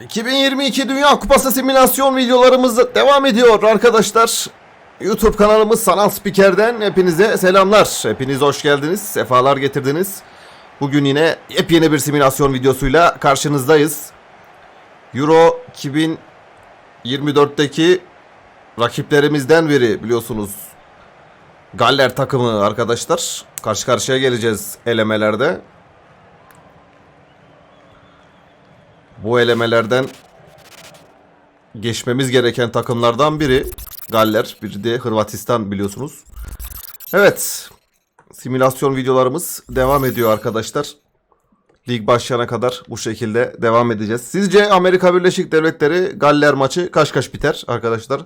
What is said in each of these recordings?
2022 Dünya Kupası simülasyon videolarımız devam ediyor arkadaşlar. YouTube kanalımız Sanal Spiker'den hepinize selamlar. Hepiniz hoş geldiniz, sefalar getirdiniz. Bugün yine yepyeni bir simülasyon videosuyla karşınızdayız. Euro 2024'teki rakiplerimizden biri biliyorsunuz. Galler takımı arkadaşlar. Karşı karşıya geleceğiz elemelerde. Bu elemelerden geçmemiz gereken takımlardan biri Galler, biri de Hırvatistan biliyorsunuz. Evet. Simülasyon videolarımız devam ediyor arkadaşlar. Lig başlayana kadar bu şekilde devam edeceğiz. Sizce Amerika Birleşik Devletleri Galler maçı kaç kaç biter arkadaşlar?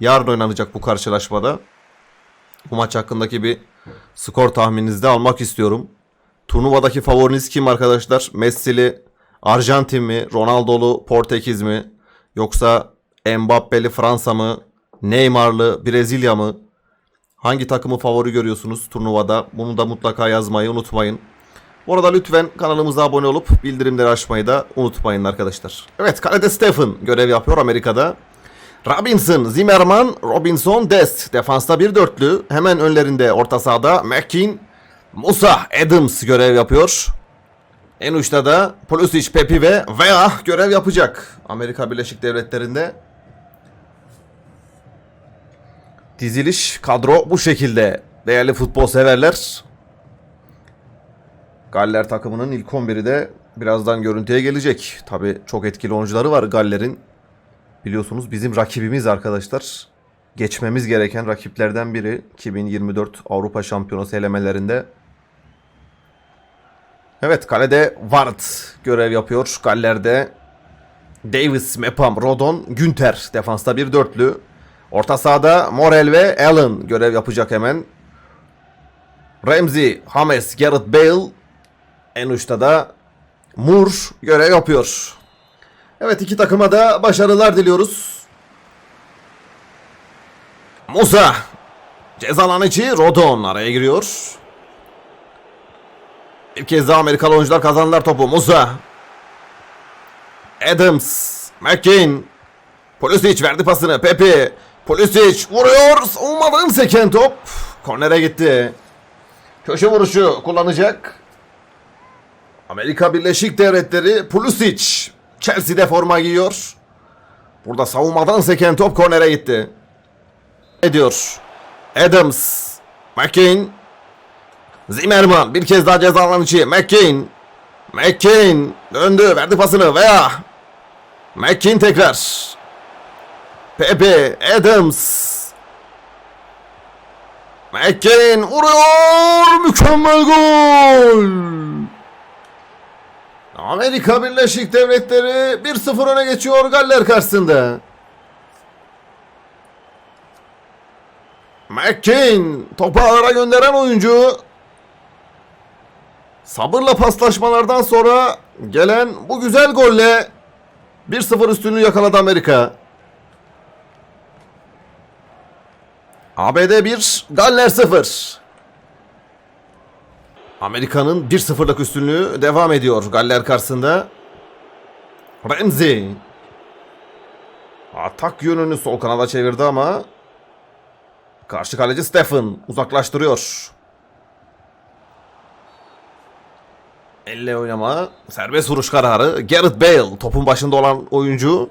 Yarın oynanacak bu karşılaşmada. Bu maç hakkındaki bir skor tahmininizi de almak istiyorum. Turnuvadaki favoriniz kim arkadaşlar? Messi'li Arjantin mi? Ronaldo'lu Portekiz mi? Yoksa Mbappe'li Fransa mı? Neymar'lı Brezilya mı? Hangi takımı favori görüyorsunuz turnuvada? Bunu da mutlaka yazmayı unutmayın. Bu arada lütfen kanalımıza abone olup bildirimleri açmayı da unutmayın arkadaşlar. Evet kalede Stephen görev yapıyor Amerika'da. Robinson, Zimmerman, Robinson, Dest. Defansta bir dörtlü. Hemen önlerinde orta sahada McKean, Musa, Adams görev yapıyor. En uçta da Pulisic, Pepi ve Vea görev yapacak. Amerika Birleşik Devletleri'nde. Diziliş kadro bu şekilde. Değerli futbol severler. Galler takımının ilk 11'i de birazdan görüntüye gelecek. Tabi çok etkili oyuncuları var Galler'in. Biliyorsunuz bizim rakibimiz arkadaşlar. Geçmemiz gereken rakiplerden biri 2024 Avrupa Şampiyonası elemelerinde. Evet kalede Ward görev yapıyor. Galler'de Davis, Mepam, Rodon, Günter defansta bir dörtlü. Orta sahada Morel ve Allen görev yapacak hemen. Ramsey, James, Gareth Bale en uçta da Moore görev yapıyor. Evet iki takıma da başarılar diliyoruz. Musa cezalan içi Rodon araya giriyor. Bir kez daha Amerikalı oyuncular kazandılar topu. Musa. Adams. McCain. Pulisic verdi pasını. Pepe. Pulisic vuruyor. Savunmadan seken top. Kornere gitti. Köşe vuruşu kullanacak. Amerika Birleşik Devletleri Pulisic. Chelsea'de forma giyiyor. Burada savunmadan seken top kornere gitti. Ediyor. Adams. McCain. Zimmerman bir kez daha ceza alanı içi. McCain. McCain döndü verdi pasını veya McCain tekrar. Pepe Adams. McCain vuruyor. Mükemmel gol. Amerika Birleşik Devletleri 1-0 öne geçiyor Galler karşısında. McCain topu ağlara gönderen oyuncu Sabırla paslaşmalardan sonra gelen bu güzel golle 1-0 üstünlüğü yakaladı Amerika. ABD 1, Galler 0. Amerika'nın 1-0'lık üstünlüğü devam ediyor Galler karşısında. Ramsey. Atak yönünü sol kanada çevirdi ama karşı kaleci Stephen uzaklaştırıyor. Elle oynama. Serbest vuruş kararı. Gareth Bale topun başında olan oyuncu.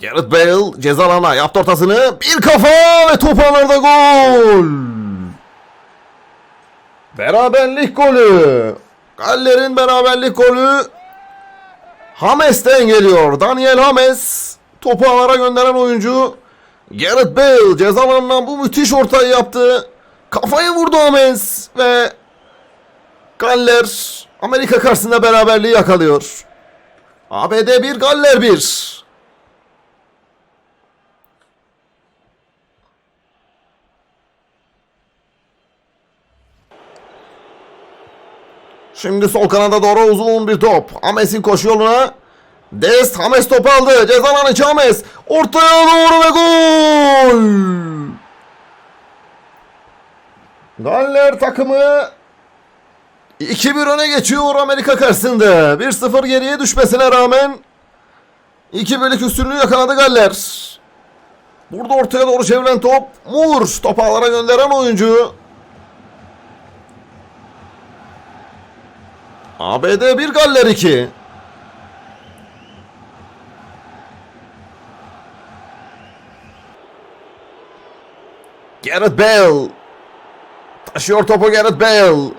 Gareth Bale ceza alanına yaptı ortasını. Bir kafa ve top ağlarda gol. Beraberlik golü. Galler'in beraberlik golü. Hames'ten geliyor. Daniel Hames topu ağlara gönderen oyuncu. Gareth Bale ceza alanından bu müthiş ortayı yaptı. Kafayı vurdu Hames ve Galler Amerika karşısında beraberliği yakalıyor. ABD 1 Galler 1. Şimdi sol kanada doğru uzun bir top. Hames'in koşu yoluna. Dest Hames topu aldı. Cezalan içi Hames. Ortaya doğru ve gol. Galler takımı 2-1 öne geçiyor Amerika karşısında. 1-0 geriye düşmesine rağmen 2 birlik üstünlüğü yakaladı Galler. Burada ortaya doğru çevrilen top. Mur top ağlara gönderen oyuncu. ABD 1 Galler 2. Gareth Bale. Taşıyor topu Gareth Bale.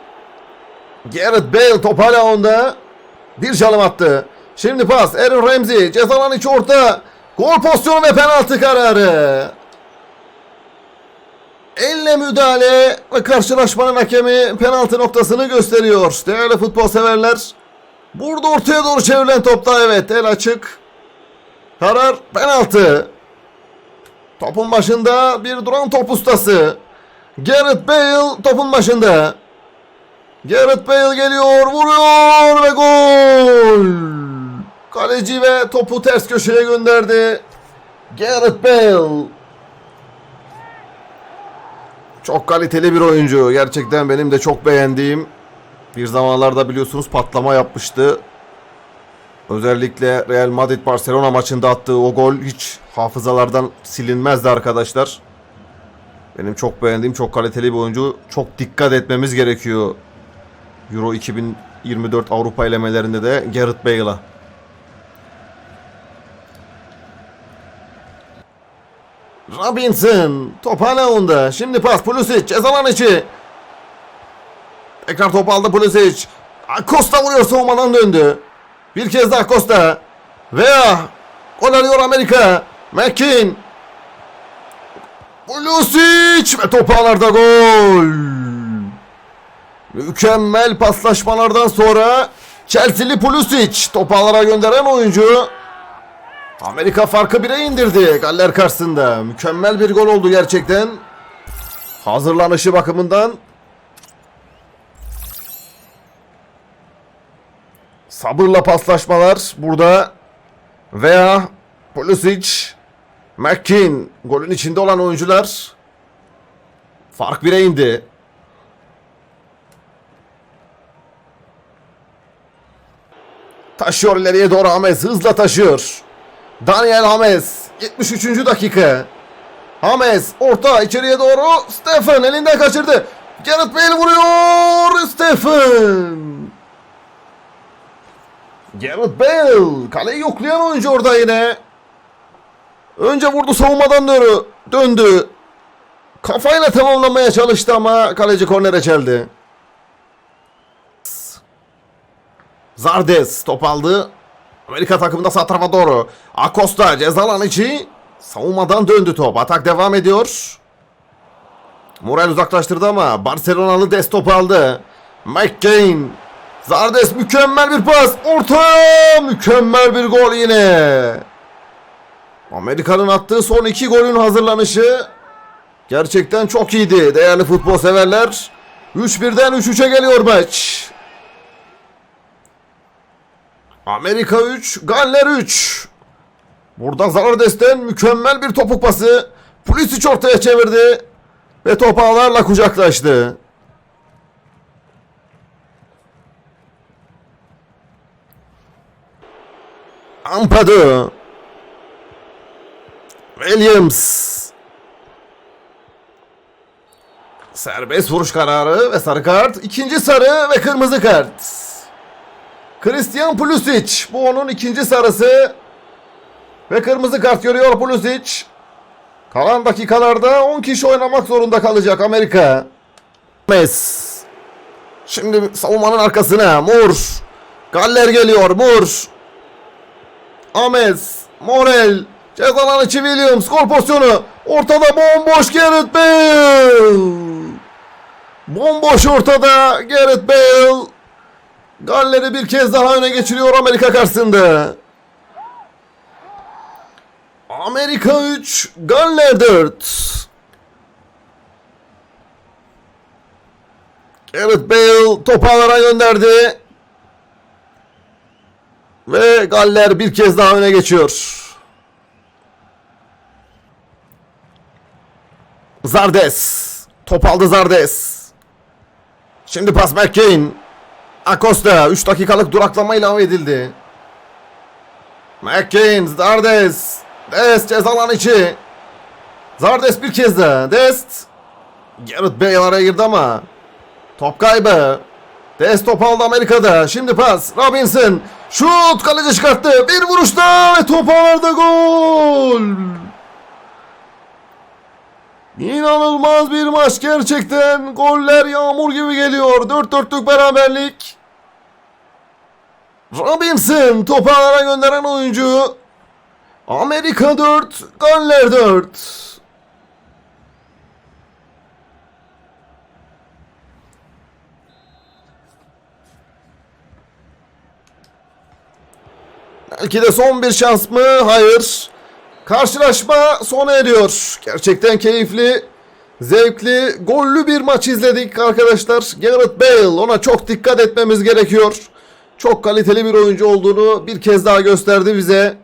Gareth Bale top hala onda. Bir çalım attı. Şimdi pas. Aaron Ramsey. Cezalan içi orta. Gol pozisyonu ve penaltı kararı. Elle müdahale ve karşılaşmanın hakemi penaltı noktasını gösteriyor. Değerli futbol severler. Burada ortaya doğru çevrilen topta evet el açık. Karar penaltı. Topun başında bir duran top ustası. Gareth Bale topun başında. Gareth Bale geliyor, vuruyor ve gol. Kaleci ve topu ters köşeye gönderdi. Gareth Bale. Çok kaliteli bir oyuncu. Gerçekten benim de çok beğendiğim. Bir zamanlarda biliyorsunuz patlama yapmıştı. Özellikle Real Madrid Barcelona maçında attığı o gol hiç hafızalardan silinmezdi arkadaşlar. Benim çok beğendiğim çok kaliteli bir oyuncu. Çok dikkat etmemiz gerekiyor. Euro 2024 Avrupa elemelerinde de Gareth Bale'a. Robinson top hala onda. Şimdi pas Pulisic ceza alanı içi. Tekrar top aldı Pulisic. Costa vuruyor savunmadan döndü. Bir kez daha Costa. Veya gol arıyor Amerika. McKean. Pulisic ve top ağlarda gol. Mükemmel paslaşmalardan sonra Chelsea'li Pulisic top ağlara gönderen oyuncu. Amerika farkı 1'e indirdi Galler karşısında. Mükemmel bir gol oldu gerçekten. Hazırlanışı bakımından sabırla paslaşmalar burada veya Pulisic, McKean golün içinde olan oyuncular fark 1'e indi. Taşıyor ileriye doğru Hames hızla taşıyor. Daniel Hames 73. dakika. Hames orta içeriye doğru Stephen elinden kaçırdı. Gareth Bale vuruyor Stephen. Gareth Bale kaleyi yoklayan oyuncu orada yine. Önce vurdu savunmadan dönü, döndü. Kafayla tamamlamaya çalıştı ama kaleci kornere çeldi. Zardes top aldı. Amerika takımında sağ tarafa doğru. Acosta ceza alanı içi. Savunmadan döndü top. Atak devam ediyor. Morel uzaklaştırdı ama Barcelonalı Des topu aldı. McCain. Zardes mükemmel bir pas. Ortaya mükemmel bir gol yine. Amerika'nın attığı son iki golün hazırlanışı gerçekten çok iyiydi değerli futbol severler. 3-1'den 3-3'e geliyor maç. Amerika 3, Galler 3. Burada Zardes'ten mükemmel bir topuk pası. Pulisic ortaya çevirdi. Ve top ağlarla kucaklaştı. Ampadu. Williams. Serbest vuruş kararı ve sarı kart. İkinci sarı ve kırmızı kart. Christian Pulisic. Bu onun ikinci sarısı. Ve kırmızı kart görüyor Pulisic. Kalan dakikalarda 10 kişi oynamak zorunda kalacak Amerika. Mes. Şimdi savunmanın arkasına. Mur. Galler geliyor. Mur. Ames. Morel. Cezalan içi Williams. Gol pozisyonu. Ortada bomboş Gareth Bale. Bomboş ortada Gareth Bale. Galler'i bir kez daha öne geçiriyor Amerika karşısında. Amerika 3, Galler 4. Gareth Bale topu ağlara gönderdi. Ve Galler bir kez daha öne geçiyor. Zardes. Top aldı Zardes. Şimdi pas McCain. Acosta 3 dakikalık duraklama ilave edildi. McCain, Zardes. Dest ceza alan içi. Zardes bir kez daha. Dest. Gareth Bale araya girdi ama. Top kaybı. Dest top aldı Amerika'da. Şimdi pas. Robinson. Şut. Kaleci çıkarttı. Bir vuruşta ve top ağlarda gol. İnanılmaz bir maç gerçekten. Goller yağmur gibi geliyor. 4-4'lük beraberlik. Robinson topu ağlara gönderen oyuncu. Amerika 4, Galler 4. Belki de son bir şans mı? Hayır. Karşılaşma sona eriyor. Gerçekten keyifli, zevkli, gollü bir maç izledik arkadaşlar. Gareth Bale ona çok dikkat etmemiz gerekiyor. Çok kaliteli bir oyuncu olduğunu bir kez daha gösterdi bize.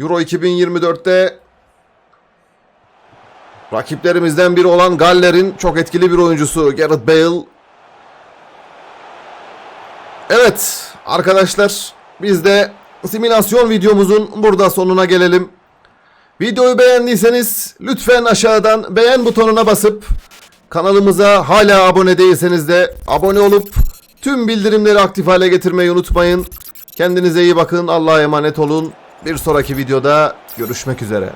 Euro 2024'te rakiplerimizden biri olan Galler'in çok etkili bir oyuncusu Gareth Bale. Evet arkadaşlar biz de simülasyon videomuzun burada sonuna gelelim. Videoyu beğendiyseniz lütfen aşağıdan beğen butonuna basıp kanalımıza hala abone değilseniz de abone olup tüm bildirimleri aktif hale getirmeyi unutmayın. Kendinize iyi bakın. Allah'a emanet olun. Bir sonraki videoda görüşmek üzere.